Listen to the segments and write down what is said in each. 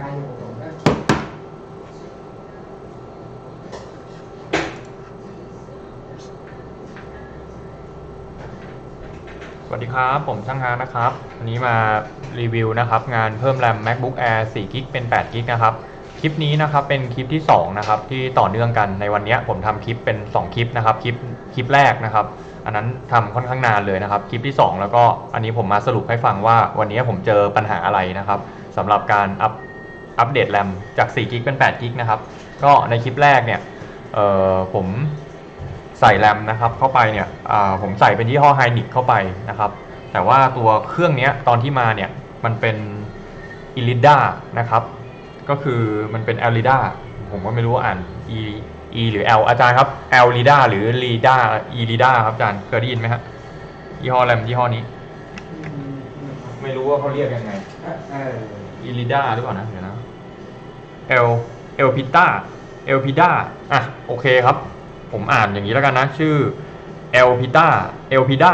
กายอยู่ผมนะสวัสดีครับ ผมช่างฮานะครับวันนี้มารีวิวนะครับ งานเพิ่มแรม MacBook Air 4 g b เป็น8 g b นะครับ คลิปนี้นะครับเป็นคลิปที่2นะครับที่ต่อเนื่องกันในวันนี้ผมทำคลิปเป็น 2 คลิปนะครับ คลิปคลิปแรกนะครับ อันนั้นทำค่อนข้างนานเลยนะครับ คลิปที่ 2 แล้วก็อันนี้ผมมาสรุปให้ฟังว่าวันนี้ผมเจอปัญหาอะไรนะครับสำหรับการอัป อัปเดตแรมจาก4 g b เป็น8 g b นะครับ ก็ในคลิปแรกเนี่ยเอ่อผมใส่แรมนะครับเข้าไปเนี่ยอ่าผมใส่เป็นยี่ห้อไฮนิกเข้าไปนะครับ แต่ว่าตัวเครื่องเนี้ยตอนที่มาเนี่ยมันเป็นอิลิด้านะครับ ก็คือมันเป็น e l i d a ผมก็ไม่รู้ว่าอ่าน e e หรือ l อาจารย์ครับ l i d a หรือ l i d a e l i d a ครับอาจารย์เคยได้ยินไหมฮะยี่ห้อแรมยี่ห้อนี้อืมไม่รู้ว่าเขาเรียกยังไงเออลิดาหรือเปล่านะเดี๋ยวนะเอลเอลพิต้าเอลพิด้าอะโอเคครับ ผมอ่านอย่างนี้แล้วกันนะ ชื่อเอลพิต้าเอลพิด้า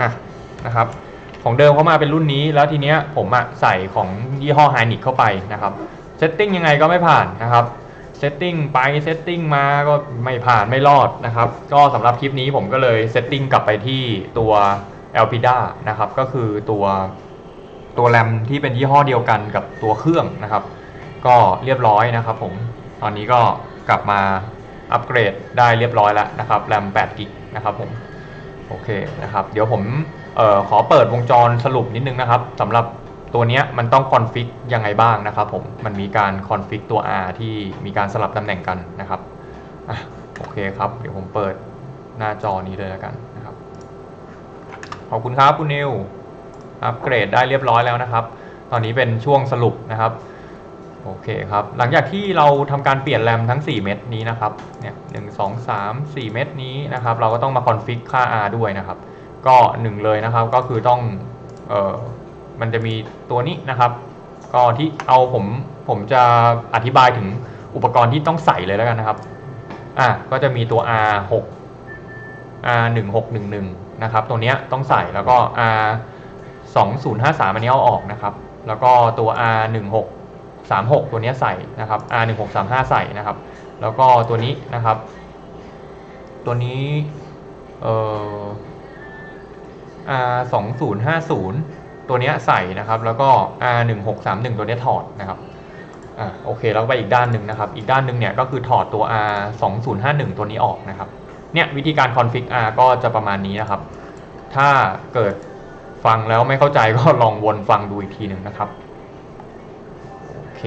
อะนะครับ ของเดิมเขามาเป็นรุ่นนี้แล้วทีเนี้ยผมอะใส่ของยี่ห้อไฮนิกเข้าไปนะครับเซตติ้งยังไงก็ไม่ผ่านนะครับเซตติ้งไปเซตติ้งมาก็ไม่ผ่านไม่รอดนะครับ ก็สำหรับคลิปนี้ผมก็เลยเซตติ้งกลับไปที่ตัว e l p i d a นะครับ ก็คือตัว ตัวแรมที่เป็นยี่ห้อเดียวกันกับตัวเครื่องนะครับ ก็เรียบร้อยนะครับผมตอนนี้ก็กลับมาอัปเกรดได้เรียบร้อยแล้วนะครับแรม8กิกนะครับผมโอเคนะครับเดี๋ยวผมออขอเปิดวงจรสรุปนิดนึงนะครับสำหรับตัวนี้มันต้องคอนฟิกยังไงบ้างนะครับผมมันมีการคอนฟิกตัว R ที่มีการสลับตำแหน่งกันนะครับอโอเคครับ เดี๋ยวผมเปิดหน้าจอนี้เลยแล้วกันนะครับ ขอบคุณครับคุณนิว อัปเกรดได้เรียบร้อยแล้วนะครับ ตอนนี้เป็นช่วงสรุปนะครับโอเคครับ หลังจากที่เราทำการเปลี่ยนแรมทั้ง 4 เม็ดนี้นะครับเนี่ยหนึ่งสองสามสี่เม็ดนี้นะครับ เราก็ต้องมาคอนฟิกค่า R ด้วยนะครับ ก็หนึ่งเลยนะครับก็คือต้องเออมันจะมีตัวนี้นะครับ ก็ที่เอาผมผมจะอธิบายถึงอุปกรณ์ที่ต้องใส่เลยแล้วกันนะครับอะก็จะมีตัว R 6 R 1 6 1 1นะครับ ตัวเนี้ยต้องใส่แล้วก็ R 2053 อันนี้เอาออกนะครับ แล้วก็ตัว R 1636 ตัวเนี้ยใส่นะครับ R 1635 ใส่นะครับ แล้วก็ตัวนี้นะครับ ตัวนี้เอ่อ R 2050 ตัวเนี้ยใส่นะครับ แล้วก็ R 1631 ตัวเนี้ยถอดนะครับอ่าโอเคแล้วไปอีกด้านหนึ่งนะครับ อีกด้านหนึ่งเนี่ยก็คือถอดตัว R 2051 ตัวนี้ออกนะครับ เนี่ยวิธีการคอนฟิก R ก็จะประมาณนี้นะครับ ถ้าเกิด ฟังแล้วไม่เข้าใจก็ลองวนฟังดูอีกทีหนึ่งนะครับ โอเค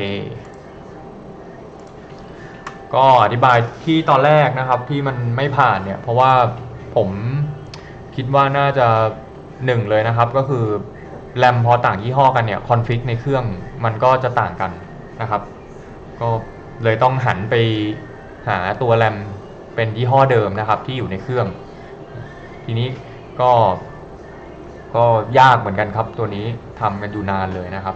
ก็อธิบายที่ตอนแรกนะครับที่มันไม่ผ่านเนี่ย เพราะว่าผมคิดว่าน่าจะหนึ่งเลยนะครับ ก็คือแรมพอต่างยี่ห้อกันเนี่ยคอนฟิกในเครื่องมันก็จะต่างกันนะครับ ก็เลยต้องหันไปหาตัวแรมเป็นยี่ห้อเดิมนะครับที่อยู่ในเครื่อง ทีนี้ก็ ก็ยากเหมือนกันครับตัวนี้ทำกันอยู่นานเลยนะครับ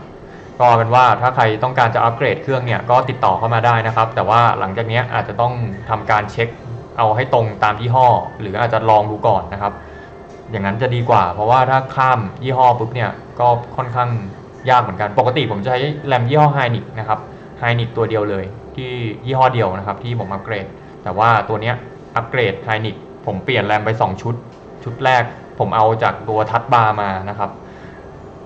ก็เอาเป็นว่าถ้าใครต้องการจะอัปเกรดเครื่องเนี่ยก็ติดต่อเข้ามาได้นะครับ แต่ว่าหลังจากนี้อาจจะต้องทำการเช็คเอาให้ตรงตามยี่ห้อ หรืออาจจะลองดูก่อนนะครับ อย่างนั้นจะดีกว่า เพราะว่าถ้าข้ามยี่ห้อปุ๊บเนี่ยก็ค่อนข้างยากเหมือนกัน ปกติผมจะใช้แรมยี่ห้อไฮนิกนะครับไฮนิกตัวเดียวเลย ที่ยี่ห้อเดียวนะครับ ที่ผมอัปเกรด แต่ว่าตัวเนี้ยอัปเกรดไฮนิกผมเปลี่ยนแรมไป 2 ชุด ชุดแรก ผมเอาจากตัวทัชบาร์มานะครับ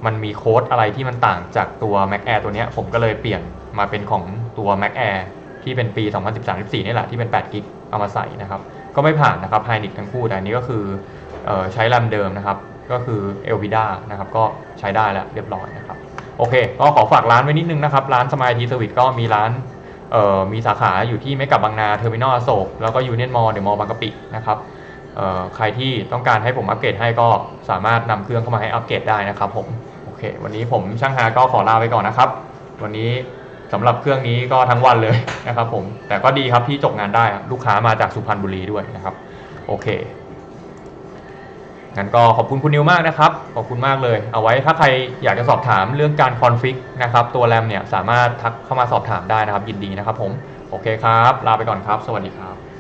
มันมีโค้ดอะไรที่มันต่างจากตัว Mac Air ตัวนี้ผมก็เลยเปลี่ยนมาเป็นของตัว Mac Air ที่เป็นปี 2013-14นี่แหละที่เป็น8กิกเอามาใส่นะครับ ก็ไม่ผ่านนะครับไฮนิกทั้งคู่แต่อันนี้ก็คือออใช้แรมเดิมนะครับ ก็คือ e l v i d a นะครับ ก็ใช้ได้แล้วเรียบร้อยนะครับ โอเค ก็ขอฝากร้านไว้นิดนึงนะครับ ร้านสมายทีสวิตก็มีร้านมีสาขาอยู่ที่ไม่กับบางนาเทอร์มินอลอโศกแล้วก็ยูเนียนมอลเดอะมอลล์บางกะปินะครับ ใครที่ต้องการให้ผมอัปเกรดให้ก็สามารถนำเครื่องเข้ามาให้อัปเกรดได้นะครับผมโอเค วันนี้ผมช่างฮาก็ขอลาไปก่อนนะครับ วันนี้สำหรับเครื่องนี้ก็ทั้งวันเลยนะครับผมแต่ก็ดีครับที่จบงานได้ลูกค้ามาจากสุพรรณบุรีด้วยนะครับโอเคงั้นก็ขอบคุณคุณนิวมากนะครับ ขอบคุณมากเลย เอาไว้ถ้าใครอยากจะสอบถามเรื่องการคอนฟิกนะครับตัวแรมเนี่ยสามารถทักเข้ามาสอบถามได้นะครับ ยินดีนะครับผม โอเคครับ ลาไปก่อนครับ สวัสดีครับ